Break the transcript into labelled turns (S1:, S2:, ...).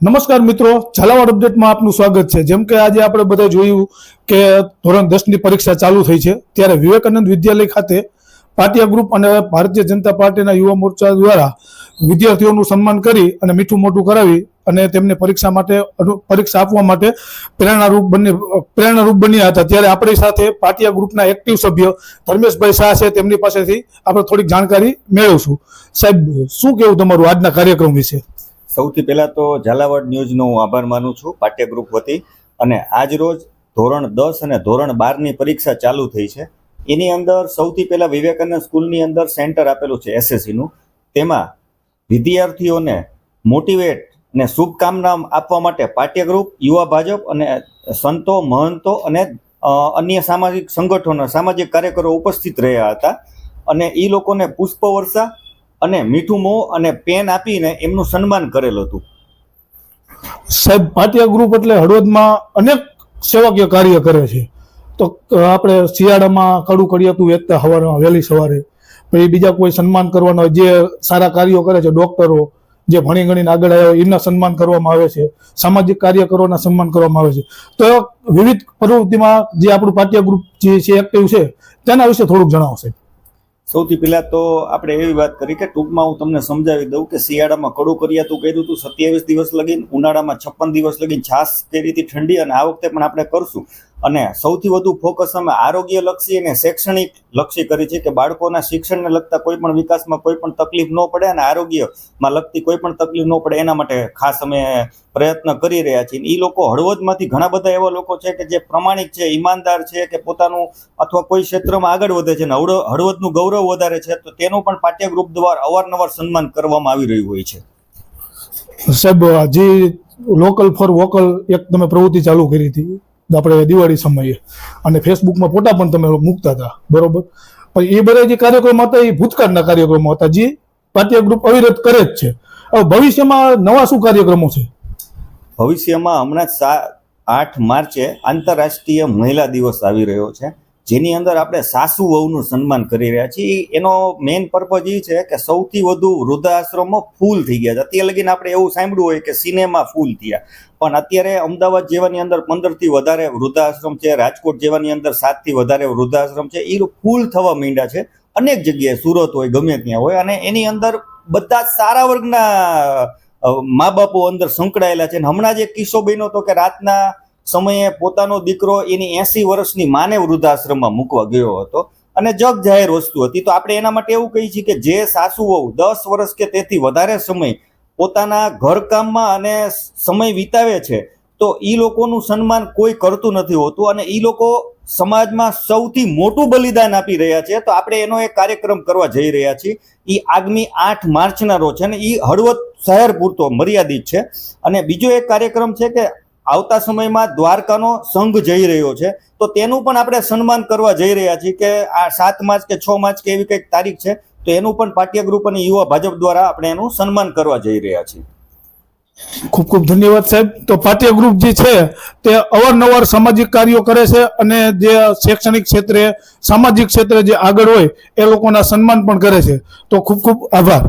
S1: નમસ્કાર મિત્રો, ઝાલાવાડ અપડેટમાં આપનું સ્વાગત છે. જેમ કે આજે આપણે બધા જોયું કે ધોરણ દસની પરીક્ષા ચાલુ થઈ છે. ત્યારે વિવેકાનંદ વિદ્યાલય ખાતે પાટિયા ગ્રુપ અને ભારતીય જનતા પાર્ટીના યુવા મોરચા દ્વારા વિદ્યાર્થીઓનું સન્માન કરી અને મીઠું મોટું કરાવી અને તેમને પરીક્ષા માટે પરીક્ષા આપવા માટે પ્રેરણારૂપ બની પ્રેરણારૂપ બન્યા હતા. ત્યારે આપણી સાથે પાટિયા ગ્રુપના એક્ટિવ સભ્ય ધર્મેશભાઈ શાહ છે. તેમની પાસેથી આપણે થોડીક જાણકારી મેળવશું. સાહેબ, શું કેવું તમારું આજના કાર્યક્રમ વિશે?
S2: સૌથી પહેલાં તો ઝાલાવાડ ન્યૂઝનો હું આભાર માનું છું પાઠ્ય ગ્રુપ વતી. અને આજ રોજ ધોરણ દસ અને ધોરણ બારની પરીક્ષા ચાલુ થઈ છે. એની અંદર સૌથી પહેલાં વિવેકાનંદ સ્કૂલની અંદર સેન્ટર આપેલું છે એસએસસીનું. તેમાં વિદ્યાર્થીઓને મોટિવેટ ને શુભકામના આપવા માટે પાઠ્યગ્રુપ યુવા ભાજપ અને સંતો, મહંતો અને અન્ય સામાજિક સંગઠનો, સામાજિક કાર્યકરો ઉપસ્થિત રહ્યા હતા. અને એ લોકોને પુષ્પવર્ષા અને મીઠું મોં અને પેન આપીને એમનું સન્માન કરેલું હતું.
S1: સાહેબ પાટિયા ગ્રુપ એટલે હળવદમાં અનેક સેવાકીય કાર્ય કરે છે. તો આપણે શિયાળામાં કડું કડિયાતું વેચતા સવારમાં વહેલી સવારે. પછી બીજા કોઈ સન્માન કરવાનો હોય, જે સારા કાર્યો કરે છે ડોક્ટરો જે ભણી ગણીને આગળ આવ્યા એમના સન્માન કરવામાં આવે છે. સામાજિક કાર્યકરોના સન્માન કરવામાં આવે છે. તો વિવિધ પ્રવૃત્તિમાં જે આપણું પાટિયા ગ્રુપ જે છે એક્ટિવ છે તેના વિશે થોડુંક જણાવશે
S2: સૌથી પહેલા તો આપણે એવી વાત કરી કે ટૂંકમાં હું તમને સમજાવી દઉં કે શિયાળામાં કડું કરિયાતું કર્યું હતું સત્યાવીસ દિવસ લગીન, ઉનાળામાં છપ્પન દિવસ લગીન છાસ કરી હતી ઠંડી, અને આ વખતે પણ આપણે કરશું. અને સૌથી વધુ ફોકસ અમે આરોગ્ય લક્ષી અને શૈક્ષણિક લક્ષી કરી છે કે બાળકોના શિક્ષણને લગતા કોઈ પણ વિકાસમાં કોઈ પણ તકલીફ ન પડે અને આરોગ્યમાં લગતી કોઈ પણ તકલીફ ન પડે એના માટે ખાસ અમે પ્રયત્ન કરી રહ્યા છીએ. એ લોકો હળવદમાંથી ઘણા બધા એવા લોકો છે કે જે પ્રમાણિક છે, ઈમાનદાર છે, કે પોતાનું અથવા કોઈ ક્ષેત્રમાં આગળ વધે છે અને હળવ હળવદનું ગૌરવ વધારે છે, તો તેનું પણ પાઠ્યગ્રુપ દ્વારા અવારનવાર સન્માન કરવામાં આવી રહ્યું હોય છે.
S1: સાહેબ જે લોકલ ફોર વોકલ એક તમે પ્રવૃત્તિ ચાલુ કરી હતી. આપણે દિવાળી સમયે. અને ફેસબુકમાં ફોટા પણ તમે મૂકતા હતા. બરોબર? પણ એ બધા જે કાર્યક્રમ હતા, એ ભૂતકાળના કાર્યક્રમો હતા, જે પાટિયા ગ્રુપ અવિરત કરે જ છે. હવે ભવિષ્યમાં નવા શું કાર્યક્રમો છે?
S2: ભવિષ્યમાં હમણાં આઠ માર્ચે આંતરરાષ્ટ્રીય મહિલા દિવસ આવી રહ્યો છે. જેની અંદર આપણે સાસુ વહુનું સન્માન કરી રહ્યા છીએ. એનો મેઇન પર્પઝ એ છે કે સૌથી વધુ વૃદ્ધાશ્રમો ફૂલ થઈ ગયા છે. અત્યારે લગીને આપણે એવું સાંભળ્યું હોય કે સિનેમા ફૂલ થયા. પણ અત્યારે અમદાવાદ જેવાની અંદર પંદરથી વધારે વૃદ્ધાશ્રમ છે, રાજકોટ જેવાની અંદર સાતથી વધારે વૃદ્ધાશ્રમ છે એ ફૂલ થવા માંડ્યા છે. અનેક જગ્યાએ સુરત હોય, ગમે ત્યાં હોય. અને એની અંદર બધા સારા વર્ગના મા બાપો અંદર સંકળાયેલા છે. અને હમણાં જ કિસ્સો બન્યો હતો કે રાતના સમયે પોતાનો દીકરો એની એસી વર્ષની માને વૃદ્ધાશ્રમમાં મૂકવા ગયો હતો અને જગ જાહેર વસ્તુ હતી. તો આપણે એના માટે એવું કહીએ છીએ કે જે સાસુ વહુ દસ વર્ષ કે તેથી વધારે સમય પોતાના ઘરકામમાં અને સમય વિતાવે છે, તો એ લોકોનું સન્માન કોઈ કરતું નથી હોતું અને એ લોકો સમાજમાં સૌથી મોટું બલિદાન આપી રહ્યા છે. તો આપણે એનો એક કાર્યક્રમ કરવા જઈ રહ્યા છીએ. એ આગામી આઠ માર્ચના રોજ છે અને એ હળવદ શહેર પૂરતો મર્યાદિત છે. અને બીજો એક કાર્યક્રમ છે કે આવતા સમયમાં દ્વારકાનો સંઘ જઈ રહ્યો છે. તો તેનું પણ આપણે સન્માન કરવા જઈ રહ્યા છીએ કે આ સાત માર્ચ કે છ માર્ચ કે એવી કંઈક તારીખ છે, તો એનું પણ પાટિયા ગ્રુપ અને યુવા ભાજપ દ્વારા આપણે એનું સન્માન કરવા જઈ રહ્યા છીએ.
S1: ખૂબ ખૂબ ધન્યવાદ સાહેબ. તો પાટિયા ગ્રુપ જે છે, તે અવારનવાર સામાજિક કાર્યો કરે છે અને જે શૈક્ષણિક ક્ષેત્રે, સામાજિક ક્ષેત્રે જે આગળ હોય, એ લોકોના સન્માન પણ કરે છે. તો ખૂબ ખૂબ આભાર.